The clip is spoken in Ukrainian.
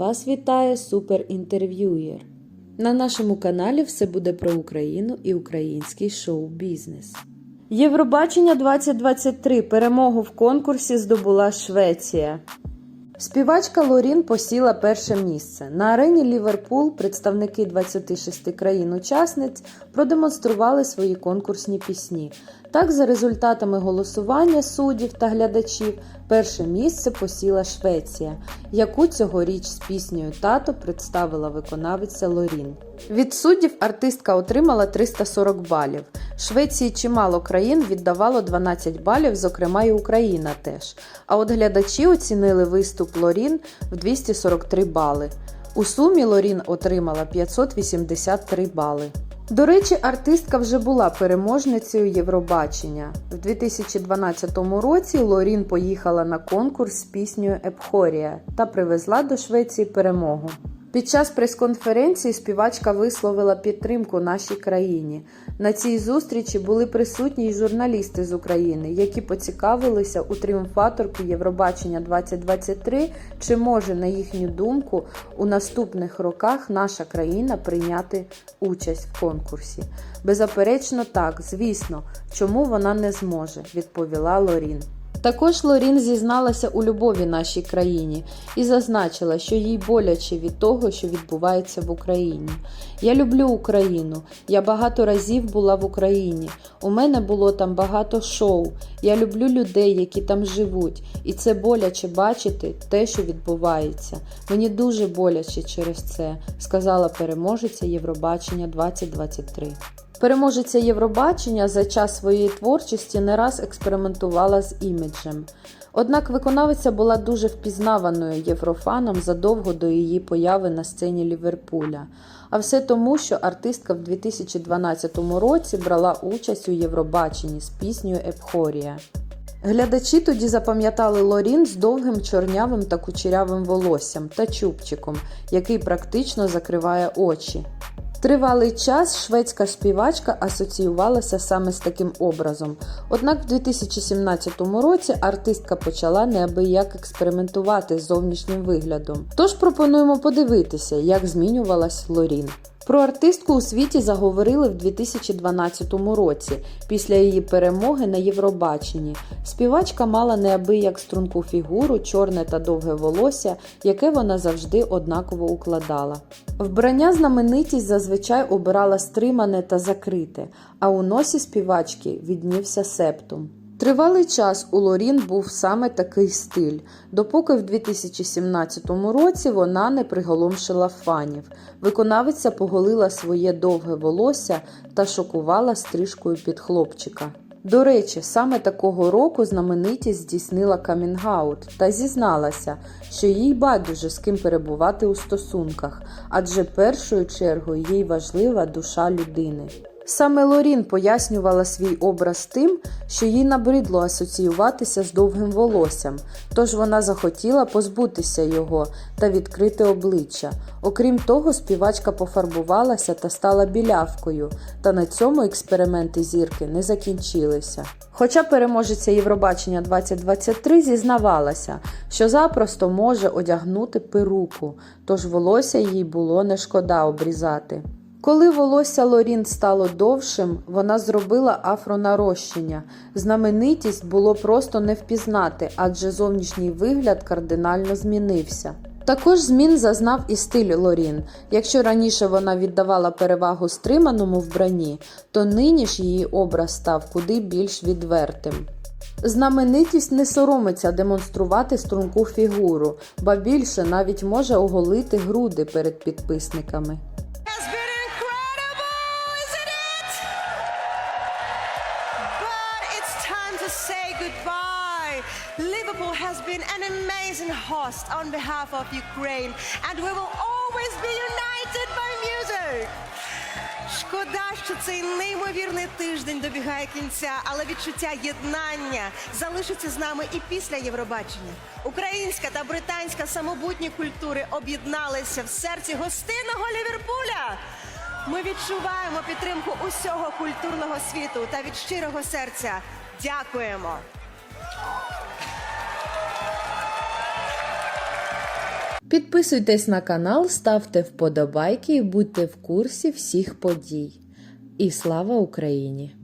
Вас вітає суперінтерв'юєр. На нашому каналі все буде про Україну і український шоу-бізнес. Євробачення 2023 перемогу в конкурсі здобула Швеція. Співачка Лорін посіла перше місце. На арені Ліверпул представники 26 країн-учасниць продемонстрували свої конкурсні пісні. Так, за результатами голосування суддів та глядачів, перше місце посіла Швеція, яку цьогоріч з піснею Тато представила виконавиця Лорін. Від суддів артистка отримала 340 балів. Швеції чимало країн віддавало 12 балів, зокрема і Україна теж. А от глядачі оцінили виступ Лорін в 243 бали. У сумі Лорін отримала 583 бали. До речі, артистка вже була переможницею Євробачення. В 2012 році Лорін поїхала на конкурс з піснею Епхорія та привезла до Швеції перемогу. Під час прес-конференції співачка висловила підтримку нашій країні. На цій зустрічі були присутні й журналісти з України, які поцікавилися у тріумфаторки Євробачення 2023, чи може, на їхню думку, у наступних роках наша країна прийняти участь в конкурсі. Беззаперечно так, звісно, чому вона не зможе, відповіла Лорін. Також Лорін зізналася у любові нашій країні і зазначила, що їй боляче від того, що відбувається в Україні. Я люблю Україну. Я багато разів була в Україні. У мене було там багато шоу. Я люблю людей, які там живуть, і це боляче бачити те, що відбувається. Мені дуже боляче через це, сказала переможеця Євробачення 2023. Переможеця Євробачення за час своєї творчості не раз експериментувала з іміджем. Однак виконавиця була дуже впізнаваною єврофаном задовго до її появи на сцені Ліверпуля. А все тому, що артистка в 2012 році брала участь у Євробаченні з піснею Епхорія. Глядачі тоді запам'ятали Лорін з довгим чорнявим та кучерявим волоссям та чубчиком, який практично закриває очі. Тривалий час шведська співачка асоціювалася саме з таким образом. Однак в 2017 році артистка почала неабияк експериментувати з зовнішнім виглядом. Тож пропонуємо подивитися, як змінювалась Лорін. Про артистку у світі заговорили в 2012 році, після її перемоги на Євробаченні. Співачка мала неабияк струнку фігуру, чорне та довге волосся, яке вона завжди однаково укладала. Вбрання знаменитість зазвичай обирала стримане та закрите, а у носі співачки віднівся септум. Тривалий час у Лорін був саме такий стиль, допоки в 2017 році вона не приголомшила фанів. Виконавиця поголила своє довге волосся та шокувала стрижкою під хлопчика. До речі, саме такого року знаменитість здійснила камінгаут та зізналася, що їй байдуже з ким перебувати у стосунках, адже першою чергою їй важлива душа людини. Саме Лорін пояснювала свій образ тим, що їй набридло асоціюватися з довгим волоссям, тож вона захотіла позбутися його та відкрити обличчя. Окрім того, співачка пофарбувалася та стала білявкою, та на цьому експерименти зірки не закінчилися. Хоча переможеця Євробачення 2023 зізнавалася, що запросто може одягнути перуку, тож волосся їй було не шкода обрізати. Коли волосся Лорін стало довшим, вона зробила афронарощення. Знаменитість було просто не впізнати, адже зовнішній вигляд кардинально змінився. Також змін зазнав і стиль Лорін. Якщо раніше вона віддавала перевагу стриманому вбранні, то нині ж її образ став куди більш відвертим. Знаменитість не соромиться демонструвати струнку фігуру, ба більше навіть може оголити груди перед підписниками. To say goodbye. Liverpool has been an amazing host on behalf of Ukraine, and we will always be united by music. Шкода, що цей неймовірний тиждень добігає кінця, але відчуття єднання залишиться з нами і після Євробачення. Українська та британська самобутні культури об'єдналися в серці гостинного Ліверпуля. Ми відчуваємо підтримку усього культурного світу та від щирого серця дякуємо. Підписуйтесь на канал, ставте вподобайки і будьте в курсі всіх подій. І слава Україні!